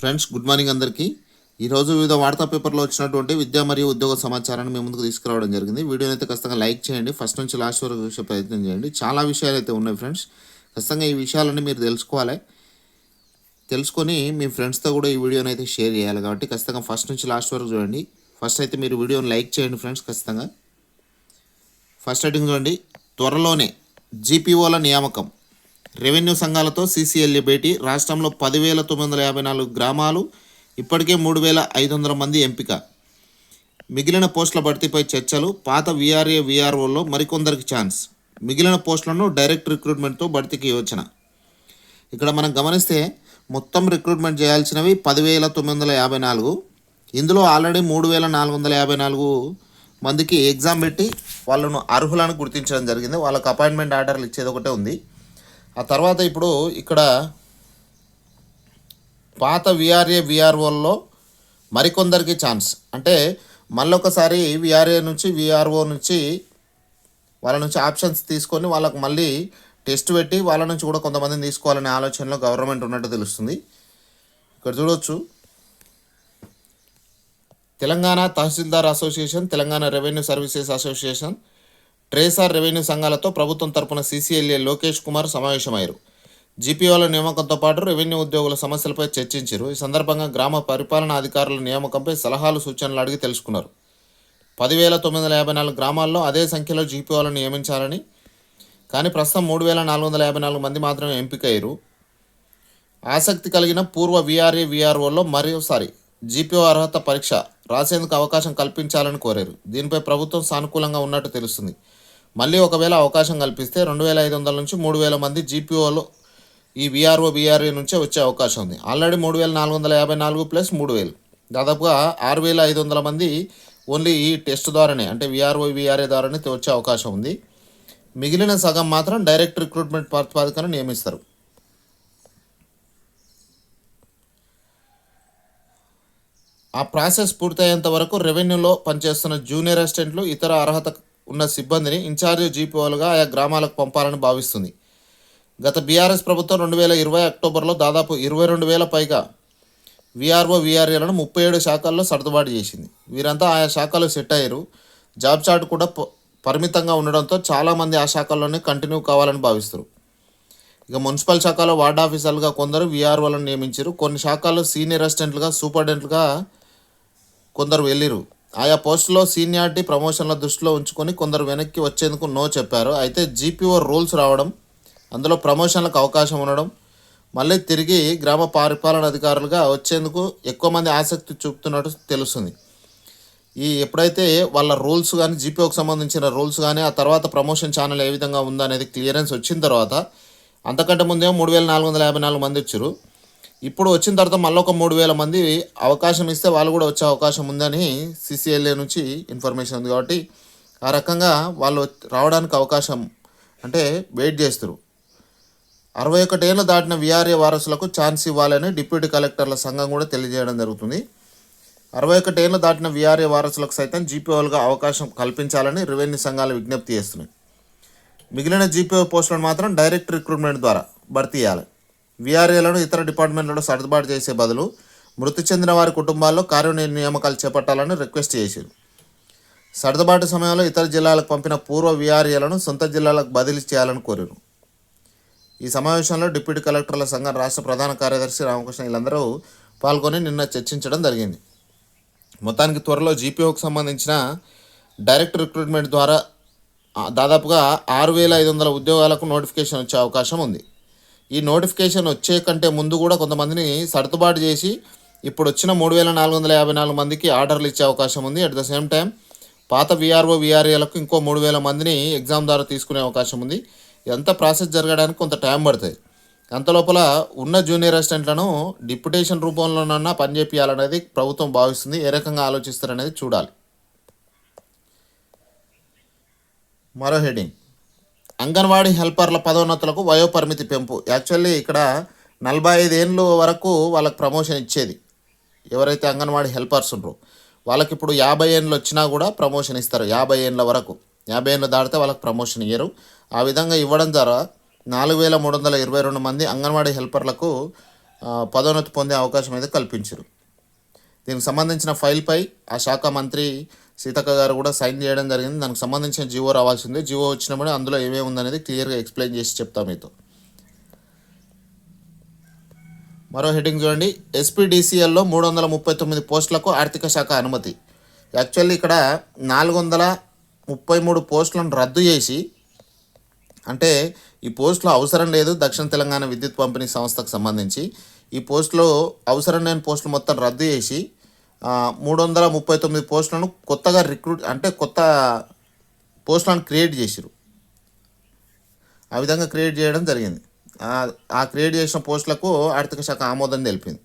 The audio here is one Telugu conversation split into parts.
ఫ్రెండ్స్ గుడ్ మార్నింగ్ అందరికీ. ఈరోజు వివిధ వార్తా పేపర్లో వచ్చినటువంటి విద్యా మరియు ఉద్యోగ సమాచారాన్ని మీ ముందుకు తీసుకురావడం జరిగింది. వీడియోని అయితే ఖచ్చితంగా లైక్ చేయండి. ఫస్ట్ నుంచి లాస్ట్ వరకు చూసే ప్రయత్నం చేయండి. చాలా విషయాలు అయితే ఉన్నాయి ఫ్రెండ్స్ ఖచ్చితంగా ఈ విషయాలన్నీ మీరు తెలుసుకోవాలి. తెలుసుకొని మీ ఫ్రెండ్స్తో కూడా ఈ వీడియోని అయితే షేర్ చేయాలి కాబట్టి ఖచ్చితంగా ఫస్ట్ నుంచి లాస్ట్ వరకు చూడండి. ఫస్ట్ అయితే మీరు వీడియోని లైక్ చేయండి ఫ్రెండ్స్ ఖచ్చితంగా. ఫస్ట్ హెడ్డింగ్ చూడండి. త్వరలోనే జీపీఓల నియామకం. రెవెన్యూ సంఘాలతో సీసీఎల్ఏ భేటీ. రాష్ట్రంలో పదివేల తొమ్మిది వందల యాభై నాలుగు గ్రామాలు ఇప్పటికే మూడు వేల ఐదు వందల మంది ఎంపిక. మిగిలిన పోస్టుల భర్తీపై చర్చలు పాత వీఆర్ఏ వీఆర్ఓలో మరికొందరికి ఛాన్స్. మిగిలిన పోస్టులను డైరెక్ట్ రిక్రూట్మెంట్తో భర్తీకి యోచన. ఇక్కడ మనం గమనిస్తే మొత్తం రిక్రూట్మెంట్ చేయాల్సినవి పదివేల తొమ్మిది వందల యాభై నాలుగు. ఇందులో ఆల్రెడీ మూడు వేల నాలుగు వందల యాభై నాలుగు మందికి ఎగ్జామ్ పెట్టి వాళ్ళను అర్హులను గుర్తించడం జరిగింది. వాళ్ళకి అపాయింట్మెంట్ ఆర్డర్లు ఇచ్చేది ఒకటే ఉంది. ఆ తర్వాత ఇప్పుడు ఇక్కడ పాత విఆర్ఏ విఆర్ఓల్లో మరికొందరికి ఛాన్స్ అంటే మళ్ళొకసారి విఆర్ఏ నుంచి విఆర్ఓ నుంచి వాళ్ళ నుంచి ఆప్షన్స్ తీసుకొని వాళ్ళకు మళ్ళీ టెస్ట్ పెట్టి వాళ్ళ నుంచి కూడా కొంతమందిని తీసుకోవాలనే ఆలోచనలో గవర్నమెంట్ ఉన్నట్టు తెలుస్తుంది. ఇక్కడ చూడవచ్చు Telangana Tahsildar association Telangana revenue services association ట్రేసార్ revenue సంఘాలతో ప్రభుత్వం తరపున సీసీఎల్ఏ లోకేష్ కుమార్ సమావేశమయ్యారు. జీపీఓల నియామకంతో పాటు రెవెన్యూ ఉద్యోగుల సమస్యలపై చర్చించారు. ఈ సందర్భంగా గ్రామ పరిపాలనా అధికారుల నియామకంపై సలహాలు సూచనలు అడిగి తెలుసుకున్నారు. పదివేల తొమ్మిది వందల యాభై నాలుగు గ్రామాల్లో అదే సంఖ్యలో జీపీఓలను నియమించాలని కానీ ప్రస్తుతం మూడు వేల నాలుగు వందల యాభై నాలుగు మంది మాత్రమే ఎంపికయ్యారు. ఆసక్తి కలిగిన పూర్వ విఆర్ఏ విఆర్ఓలో మరోసారి జీపీఓ అర్హత పరీక్ష రాసేందుకు అవకాశం కల్పించాలని కోరారు. దీనిపై ప్రభుత్వం సానుకూలంగా ఉన్నట్టు తెలుస్తుంది. మళ్ళీ ఒకవేళ అవకాశం కల్పిస్తే రెండు వేల ఐదు వందల నుంచి మూడు వేల మంది జీపీఓలో ఈ విఆర్ఓ బీఆర్ఏ నుంచే వచ్చే అవకాశం ఉంది. ఆల్రెడీ మూడు వేల నాలుగు వందల యాభై నాలుగు ప్లస్ మూడు వేలు. దాదాపుగా ఆరు వేల ఐదు వందల మంది ఓన్లీ ఈ టెస్ట్ ద్వారానే అంటే విఆర్ఓ విఆర్ఏ ద్వారానే వచ్చే అవకాశం ఉంది. మిగిలిన సగం మాత్రం డైరెక్ట్ రిక్రూట్మెంట్ ప్రాతిపదికన నియమిస్తారు. ఆ ప్రాసెస్ పూర్తయ్యేంత వరకు రెవెన్యూలో పనిచేస్తున్న జూనియర్ అసిస్టెంట్లు ఇతర అర్హత ఉన్న సిబ్బందిని ఇన్ఛార్జ్ జీపీఓలుగా ఆయా గ్రామాలకు పంపాలని భావిస్తుంది. గత బీఆర్ఎస్ ప్రభుత్వం రెండు వేల ఇరవై అక్టోబర్లో దాదాపు ఇరవై రెండు వేల పైగా విఆర్ఓ విఆర్ఏలను ముప్పై ఏడు శాఖల్లో సర్దుబాటు చేసింది. వీరంతా ఆయా శాఖలో సెట్ అయ్యారు. జాబ్ చార్ట్ కూడా పరిమితంగా ఉండడంతో చాలామంది ఆ శాఖల్లోనే కంటిన్యూ కావాలని భావిస్తారు. ఇక మున్సిపల్ శాఖలో వార్డ్ ఆఫీసర్లుగా కొందరు విఆర్ఓలను నియమించారు. కొన్ని శాఖల్లో సీనియర్ అసిస్టెంట్లుగా సూపరింటెండెంట్లుగా కొందరు వెళ్ళిరు. ఆయా పోస్టులో సీనియారిటీ ప్రమోషన్ల దృష్టిలో ఉంచుకొని కొందరు వెనక్కి వచ్చేందుకు నో చెప్పారు. అయితే జీపీఓ రూల్స్ రావడం అందులో ప్రమోషన్లకు అవకాశం ఉండడం మళ్ళీ తిరిగి గ్రామ పరిపాలన అధికారులుగా వచ్చేందుకు ఎక్కువ మంది ఆసక్తి చూపుతున్నట్టు తెలుస్తుంది. ఈ ఎప్పుడైతే వాళ్ళ రూల్స్ కానీ జీపీఓకి సంబంధించిన రూల్స్ కానీ ఆ తర్వాత ప్రమోషన్ ఛానల్ ఏ విధంగా ఉందనేది క్లియరెన్స్ వచ్చిన తర్వాత అంతకంటే ముందేమో మూడు వేల నాలుగు వందల యాభై నాలుగు మంది వచ్చారు. ఇప్పుడు వచ్చిన తర్వాత మళ్ళీ ఒక మూడు వేల మంది అవకాశం ఇస్తే వాళ్ళు కూడా వచ్చే అవకాశం ఉందని సిసిఎల్ఏ నుంచి ఇన్ఫర్మేషన్ ఉంది కాబట్టి ఆ రకంగా వాళ్ళు రావడానికి అవకాశం అంటే వెయిట్ చేస్తారు అరవై ఒకటేళ్ళు దాటిన విఆర్ఏ వారసులకు ఛాన్స్ ఇవ్వాలని డిప్యూటీ కలెక్టర్ల సంఘం కూడా తెలియజేయడం జరుగుతుంది. అరవై ఒకటేళ్ళు దాటిన విఆర్ఏ వారసులకు సైతం జీపీఓలుగా అవకాశం కల్పించాలని రెవెన్యూ సంఘాలు విజ్ఞప్తి చేస్తున్నాయి. మిగిలిన జీపీఓ పోస్టులను మాత్రం డైరెక్ట్ రిక్రూట్మెంట్ ద్వారా భర్తీ చేయాలి. విఆర్ఏలను ఇతర డిపార్ట్మెంట్లలో సర్దుబాటు చేసే బదులు మృతి చెందిన వారి కుటుంబాల్లో కార్య నియామకాలు చేపట్టాలని రిక్వెస్ట్ చేశారు. సర్దుబాటు సమయంలో ఇతర జిల్లాలకు పంపిన పూర్వ విఆర్ఏలను సొంత జిల్లాలకు బదిలీ చేయాలని కోరారు. ఈ సమావేశంలో డిప్యూటీ కలెక్టర్ల సంఘం రాష్ట్ర ప్రధాన కార్యదర్శి రామకృష్ణ వీళ్ళందరూ పాల్గొని నిన్న చర్చించడం జరిగింది. మొత్తానికి త్వరలో జీపీఓకి సంబంధించిన డైరెక్ట్ రిక్రూట్మెంట్ ద్వారా దాదాపుగా ఆరు వేల ఐదు వందల ఉద్యోగాలకు నోటిఫికేషన్ వచ్చే అవకాశం ఉంది. ఈ నోటిఫికేషన్ వచ్చే కంటే ముందు కూడా కొంతమందిని సర్దుబాటు చేసి ఇప్పుడు వచ్చిన మూడు వేల నాలుగు వందల యాభై నాలుగు మందికి ఆర్డర్లు ఇచ్చే అవకాశం ఉంది. అట్ ద సేమ్ టైం పాత విఆర్ఓ విఆర్ఏలకు ఇంకో మూడు వేల మందిని ఎగ్జామ్ ద్వారా తీసుకునే అవకాశం ఉంది. ఎంత ప్రాసెస్ జరగడానికి కొంత టైం పడుతుంది. అంత లోపల ఉన్న జూనియర్ అసిస్టెంట్లను డిప్యుటేషన్ రూపంలోనన్నా పనిచేపియాలనేది ప్రభుత్వం భావిస్తుంది. ఏ రకంగా ఆలోచిస్తారనేది చూడాలి. మరో హెడింగ్ అంగన్వాడీ హెల్పర్ల పదోన్నతులకు వయోపరిమితి పెంపు. యాక్చువల్లీ ఇక్కడ నలభై ఐదేళ్ళు వరకు వాళ్ళకి ప్రమోషన్ ఇచ్చేది. ఎవరైతే అంగన్వాడీ హెల్పర్స్ ఉంటారో వాళ్ళకి ఇప్పుడు యాభై ఏళ్ళు వచ్చినా కూడా ప్రమోషన్ ఇస్తారు యాభై ఏళ్ళ వరకు. యాభై ఏళ్ళు దాటితే వాళ్ళకి ప్రమోషన్ ఇయ్యరు. ఆ విధంగా ఇవ్వడం ద్వారా నాలుగు వేల మూడు వందల ఇరవై రెండు మంది అంగన్వాడీ హెల్పర్లకు పదోన్నతి పొందే అవకాశం అయితే కల్పించారు దీనికి సంబంధించిన ఫైల్పై ఆ శాఖ మంత్రి సీతక్క గారు కూడా సైన్ చేయడం జరిగింది. దానికి సంబంధించిన జివో రావాల్సిందే. జివో వచ్చినప్పుడు అందులో ఏమేమి ఉందనేది క్లియర్గా ఎక్స్ప్లెయిన్ చేసి చెప్తా మీతో. మరో హెడ్డింగ్ చూడండి. ఎస్పీడీసీఎల్లో మూడు వందల ముప్పై తొమ్మిది పోస్టులకు ఆర్థిక శాఖ అనుమతి. యాక్చువల్లీ ఇక్కడ నాలుగు వందల ముప్పై మూడు పోస్టులను రద్దు చేసి అంటే ఈ పోస్టులు అవసరం లేదు దక్షిణ తెలంగాణ విద్యుత్ పంపిణీ సంస్థకు సంబంధించి. ఈ పోస్టులు అవసరం లేని పోస్టులు మొత్తం రద్దు చేసి మూడు వందల ముప్పై తొమ్మిది పోస్టులను కొత్తగా రిక్రూట్ అంటే కొత్త పోస్టులను క్రియేట్ చేసిరు ఆ విధంగా క్రియేట్ చేయడం జరిగింది. ఆ- క్రియేట్ చేసిన పోస్టులకు ఆర్థిక శాఖ ఆమోదం తెలిపింది.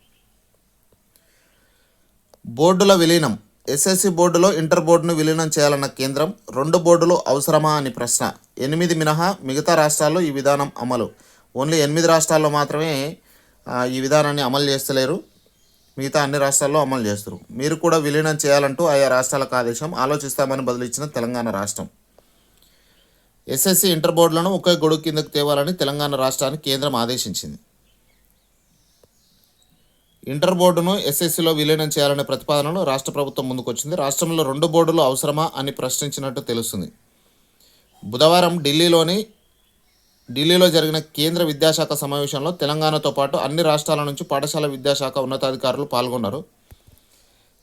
బోర్డుల విలీనం. ఎస్ఎస్సి బోర్డులో ఇంటర్ బోర్డును విలీనం చేయాలన్న కేంద్రం రెండు బోర్డులు అవసరమా అని ప్రశ్న. ఎనిమిది మినహా మిగతా రాష్ట్రాల్లో ఈ విధానం అమలు. ఓన్లీ ఎనిమిది రాష్ట్రాల్లో మాత్రమే ఈ విధానాన్ని అమలు చేస్తలేరు. మిగతా అన్ని రాష్ట్రాల్లో అమలు చేస్తారు. మీరు కూడా విలీనం చేయాలంటూ ఆయా రాష్ట్రాలకు ఆదేశం ఆలోచిస్తామని బదిలిచ్చిన తెలంగాణ రాష్ట్రం. ఎస్ఎస్సి ఇంటర్ బోర్డులను ఒకే గొడుగు కిందకు తేవాలని తెలంగాణ రాష్ట్రాన్ని కేంద్రం ఆదేశించింది. ఇంటర్ బోర్డును ఎస్ఎస్సిలో విలీనం చేయాలనే ప్రతిపాదనను రాష్ట్ర ప్రభుత్వం ముందుకొచ్చింది. రాష్ట్రంలో రెండు బోర్డులు అవసరమా అని ప్రశ్నించినట్టు తెలుస్తుంది. బుధవారం ఢిల్లీలోని ఢిల్లీలో జరిగిన కేంద్ర విద్యాశాఖ సమావేశంలో తెలంగాణతో పాటు అన్ని రాష్ట్రాల నుంచి పాఠశాల విద్యాశాఖ ఉన్నతాధికారులు పాల్గొన్నారు.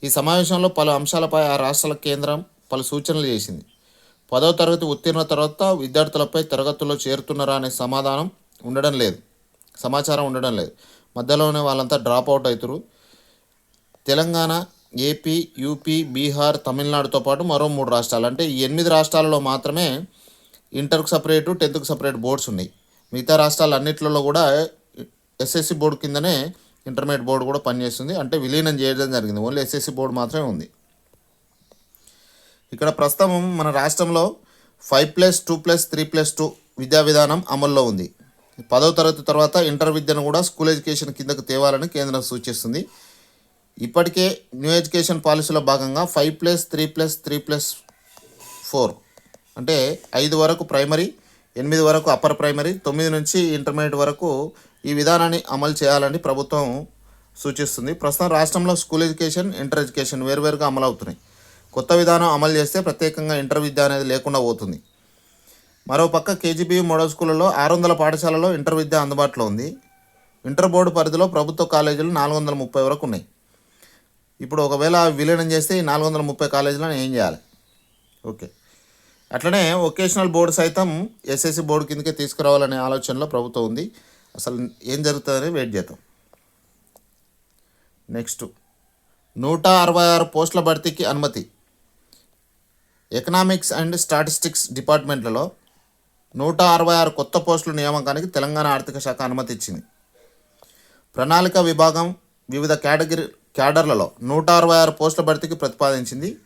ఈ సమావేశంలో పలు అంశాలపై ఆ రాష్ట్రాల కేంద్రం పలు సూచనలు చేసింది. పదవ తరగతి ఉత్తీర్ణ తర్వాత విద్యార్థులపై తరగతుల్లో చేరుతున్నారా అనే సమాధానం ఉండడం లేదు. సమాచారం ఉండడం లేదు. మధ్యలోనే వాళ్ళంతా డ్రాప్ అవుట్ అవుతారు. తెలంగాణ ఏపీ యూపీ బీహార్ తమిళనాడుతో పాటు మరో మూడు రాష్ట్రాలు. అంటే ఈ ఎనిమిది రాష్ట్రాలలో మాత్రమే ఇంటర్కు సపరేటు టెన్త్కు సపరేట్ బోర్డ్స్ ఉన్నాయి. మిగతా రాష్ట్రాలు అన్నింటిలో కూడా ఎస్ఎస్సి బోర్డు కిందనే ఇంటర్మీడియట్ బోర్డు కూడా పనిచేస్తుంది. అంటే విలీనం చేయడం జరిగింది. ఓన్లీ ఎస్ఎస్సి బోర్డు మాత్రమే ఉంది. ఇక్కడ ప్రస్తుతం మన రాష్ట్రంలో five plus two plus three plus two విద్యా విధానం అమల్లో ఉంది. పదవ తరగతి తర్వాత ఇంటర్ విద్యను కూడా స్కూల్ ఎడ్యుకేషన్ కిందకు తేవాలని కేంద్రం సూచిస్తుంది. ఇప్పటికే న్యూ ఎడ్యుకేషన్ పాలసీలో భాగంగా five plus three plus three plus four అంటే ఐదు వరకు ప్రైమరీ ఎనిమిది వరకు అప్పర్ ప్రైమరీ తొమ్మిది నుంచి ఇంటర్మీడియట్ వరకు ఈ విధానాన్ని అమలు చేయాలని ప్రభుత్వం సూచిస్తుంది. ప్రస్తుతం రాష్ట్రంలో స్కూల్ ఎడ్యుకేషన్ ఇంటర్ ఎడ్యుకేషన్ వేరువేరుగా అమలు అవుతున్నాయి కొత్త విధానం అమలు చేస్తే ప్రత్యేకంగా ఇంటర్ విద్య అనేది లేకుండా పోతుంది. మరోపక్క కేజీబీ మోడల్ స్కూళ్ళలో ఆరు వందల పాఠశాలలో ఇంటర్ విద్య అందుబాటులో ఉంది. ఇంటర్ బోర్డు పరిధిలో ప్రభుత్వ కాలేజీలు నాలుగు వందల ముప్పై వరకు ఉన్నాయి. ఇప్పుడు ఒకవేళ విలీనం చేస్తే ఈ నాలుగు వందల ముప్పై కాలేజీలను ఏం చేయాలి? ఓకే. అట్లనే వొకేషనల్ బోర్డు సైతం ఎస్ఎస్సి బోర్డు కిందకే తీసుకురావాలనే ఆలోచనలో ప్రభుత్వం ఉంది. అసలు ఏం జరుగుతుందని వెయిట్ చేద్దాం. నెక్స్ట్ నూట అరవై ఆరు పోస్టుల భర్తీకి అనుమతి. ఎకనామిక్స్ అండ్ స్టాటిస్టిక్స్ డిపార్ట్మెంట్లలో నూట అరవై ఆరు కొత్త పోస్టుల నియామకానికి తెలంగాణ ఆర్థిక శాఖ అనుమతి ఇచ్చింది. ప్రణాళిక విభాగం వివిధ కేటగిరీ క్యాడర్లలో నూట అరవై ఆరు పోస్టుల భర్తీకి ప్రతిపాదించింది.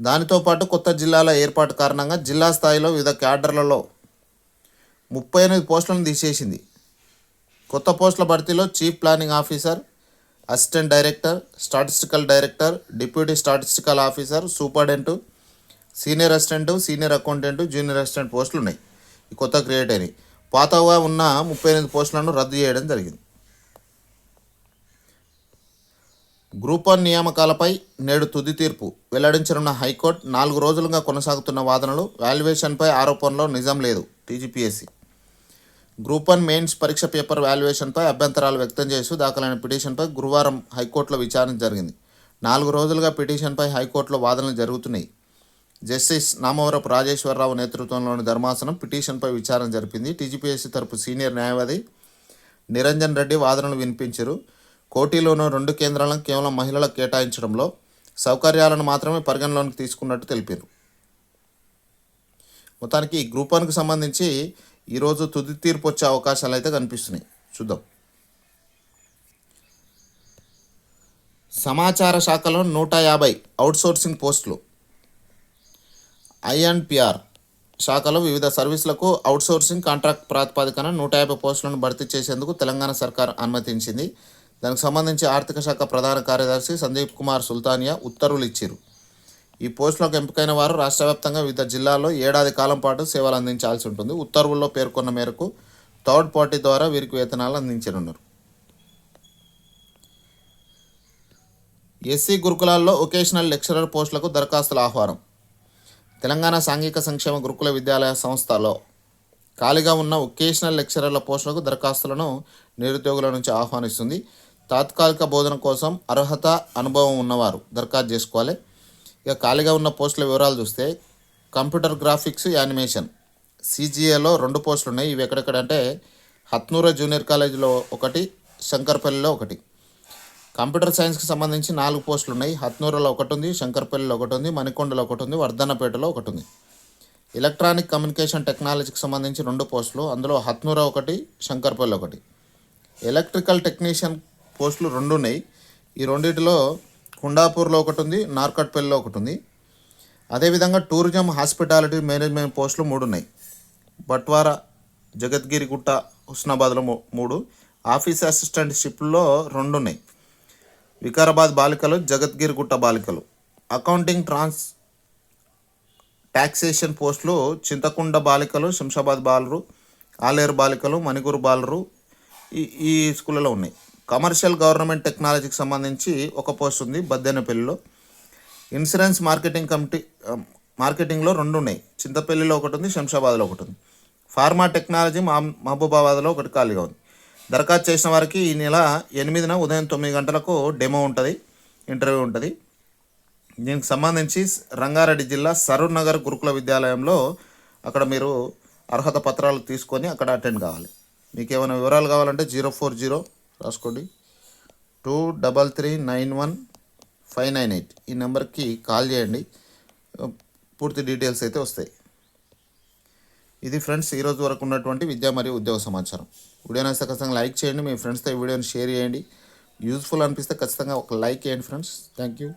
దానితో పాటు కొత్త జిల్లాల ఏర్పాటు కారణంగా జిల్లా స్థాయిలో వివిధ క్యాడర్లలో ముప్పై ఎనిమిది పోస్టులను తీసేసింది. కొత్త పోస్టుల భర్తీలో chief planning officer assistant director statistical director deputy statistical officer superintendent senior assistant senior accountant junior assistant పోస్టులు ఉన్నాయి. ఈ కొత్త క్రియేట్ అయినాయి. పాతగా ఉన్న ముప్పై ఎనిమిది పోస్టులను రద్దు చేయడం జరిగింది. గ్రూప్ వన్ నియామకాలపై నేడు తుది తీర్పు. వెల్లడించనున్న హైకోర్టు నాలుగు రోజులుగా కొనసాగుతున్న వాదనలు వాల్యుయేషన్పై ఆరోపణలో నిజం లేదు టీజీపీఎస్సీ. గ్రూప్ వన్ మెయిన్స్ పరీక్ష పేపర్ వాల్యుయేషన్పై అభ్యంతరాలు వ్యక్తం చేస్తూ దాఖలైన పిటిషన్పై గురువారం హైకోర్టులో విచారణ జరిగింది. నాలుగు రోజులుగా పిటిషన్పై హైకోర్టులో వాదనలు జరుగుతున్నాయి. జస్టిస్ నామవరపు రాజేశ్వరరావు నేతృత్వంలోని ధర్మాసనం పిటిషన్పై విచారణ జరిపింది. టీజీపీఎస్సీ తరపు సీనియర్ న్యాయవాది నిరంజన్ రెడ్డి వాదనలు వినిపించారు. కోటిలోనూ రెండు కేంద్రాలను కేవలం మహిళలకు కేటాయించడంలో సౌకర్యాలను మాత్రమే పరిగణలోకి తీసుకున్నట్టు తెలిపారు మొత్తానికి ఈ గ్రూప్ వన్కి సంబంధించి ఈరోజు తుది తీర్పు వచ్చే అవకాశాలు అయితే కనిపిస్తున్నాయి. చూద్దాం. సమాచార శాఖలో నూట యాభై అవుట్సోర్సింగ్ పోస్టులు. ఐఎన్పిఆర్ శాఖలో వివిధ సర్వీసులకు అవుట్సోర్సింగ్ కాంట్రాక్ట్ ప్రాతిపదికన నూట యాభై పోస్టులను భర్తీ చేసేందుకు తెలంగాణ సర్కార్ అనుమతించింది. దానికి సంబంధించి ఆర్థిక శాఖ ప్రధాన కార్యదర్శి సందీప్ కుమార్ సుల్తానియా ఉత్తర్వులు ఇచ్చారు. ఈ పోస్టులకు ఎంపికైన వారు రాష్ట్ర వ్యాప్తంగా వివిధ జిల్లాల్లో ఏడాది కాలం పాటు సేవలు అందించాల్సి ఉంటుంది. ఉత్తర్వుల్లో పేర్కొన్న మేరకు థర్డ్ పార్టీ ద్వారా వీరికి వేతనాలు అందించనున్నారు. ఎస్సీ గురుకులాల్లో ఒకేషనల్ లెక్చరర్ పోస్టులకు దరఖాస్తుల ఆహ్వానం. తెలంగాణ సాంఘిక సంక్షేమ గురుకుల విద్యాలయ సంస్థలో ఖాళీగా ఉన్న ఒకేషనల్ లెక్చరర్ల పోస్టులకు దరఖాస్తులను నిరుద్యోగుల నుంచి ఆహ్వానిస్తుంది. తాత్కాలిక బోధన కోసం అర్హత అనుభవం ఉన్నవారు దరఖాస్తు చేసుకోవాలి. ఇక ఖాళీగా ఉన్న పోస్టుల వివరాలు చూస్తే కంప్యూటర్ గ్రాఫిక్స్ యానిమేషన్. సీజీఏలో రెండు పోస్టులు ఉన్నాయి ఇవి ఎక్కడెక్కడంటే హత్నూర జూనియర్ కాలేజీలో ఒకటి శంకర్పల్లిలో ఒకటి. కంప్యూటర్ సైన్స్కి సంబంధించి నాలుగు పోస్టులు ఉన్నాయి హత్నూరులో ఒకటి ఉంది శంకర్పల్లిలో ఒకటి ఉంది మణికొండలో ఒకటి ఉంది వర్ధన్నపేటలో ఒకటి ఉంది ఎలక్ట్రానిక్ కమ్యూనికేషన్ టెక్నాలజీకి సంబంధించి రెండు పోస్టులు. అందులో హత్నూర ఒకటి శంకర్పల్లి ఒకటి. ఎలక్ట్రికల్ టెక్నీషియన్ పోస్టులు రెండు ఉన్నాయి ఈ రెండింటిలో కుండాపూర్లో ఒకటి ఉంది నార్కట్పల్లిలో ఒకటి ఉంది అదేవిధంగా టూరిజం హాస్పిటాలిటీ మేనేజ్మెంట్ పోస్టులు మూడు ఉన్నాయి బట్వారా జగద్గిరిగుట్ట హుస్నాబాద్లో మూడు. ఆఫీస్ అసిస్టెంట్ షిప్లో రెండు ఉన్నాయి వికారాబాద్ బాలికలు జగద్గిరిగుట్ట బాలికలు. అకౌంటింగ్ ట్రాన్స్ ట్యాక్సేషన్ పోస్టులు చింతకుండ బాలికలు శంషాబాద్ బాలరు ఆలేరు బాలికలు మణిగూరు బాలరు ఈ ఈ స్కూళ్ళలో ఉన్నాయి. కమర్షియల్ గవర్నమెంట్ టెక్నాలజీకి సంబంధించి ఒక పోస్ట్ ఉంది బద్దెనపల్లిలో. ఇన్సూరెన్స్ మార్కెటింగ్ కమిటీ మార్కెటింగ్లో రెండు ఉన్నాయి. చింతపల్లిలో ఒకటి ఉంది శంషాబాద్లో ఒకటి ఉంది. ఫార్మా టెక్నాలజీ మా మహబూబాబాద్లో ఒకటి ఖాళీగా ఉంది. దరఖాస్తు చేసిన వారికి ఈ నెల ఎనిమిదిన ఉదయం తొమ్మిది గంటలకు డెమో ఉంటుంది ఇంటర్వ్యూ ఉంటుంది. దీనికి సంబంధించి రంగారెడ్డి జిల్లా సరూర్ నగర్ గురుకుల విద్యాలయంలో అక్కడ మీరు అర్హత పత్రాలు తీసుకొని అక్కడ అటెండ్ కావాలి. మీకు ఏమైనా వివరాలు కావాలంటే జీరో ఫోర్ జీరో రాసుకోండి. Two double three nine one five nine eight. ఈ నెంబర్కి కాల్ చేయండి. పూర్తి డీటెయిల్స్ అయితే వస్తాయి. ఇది ఫ్రెండ్స్ ఈరోజు వరకు ఉన్నటువంటి విద్యా మరియు ఉద్యోగ సమాచారం. వీడియో నచ్చితే ఖచ్చితంగా లైక్ చేయండి. మీ ఫ్రెండ్స్తో ఈ వీడియోని షేర్ చేయండి. యూజ్ఫుల్ అనిపిస్తే ఖచ్చితంగా ఒక లైక్ చేయండి ఫ్రెండ్స్. Thank you.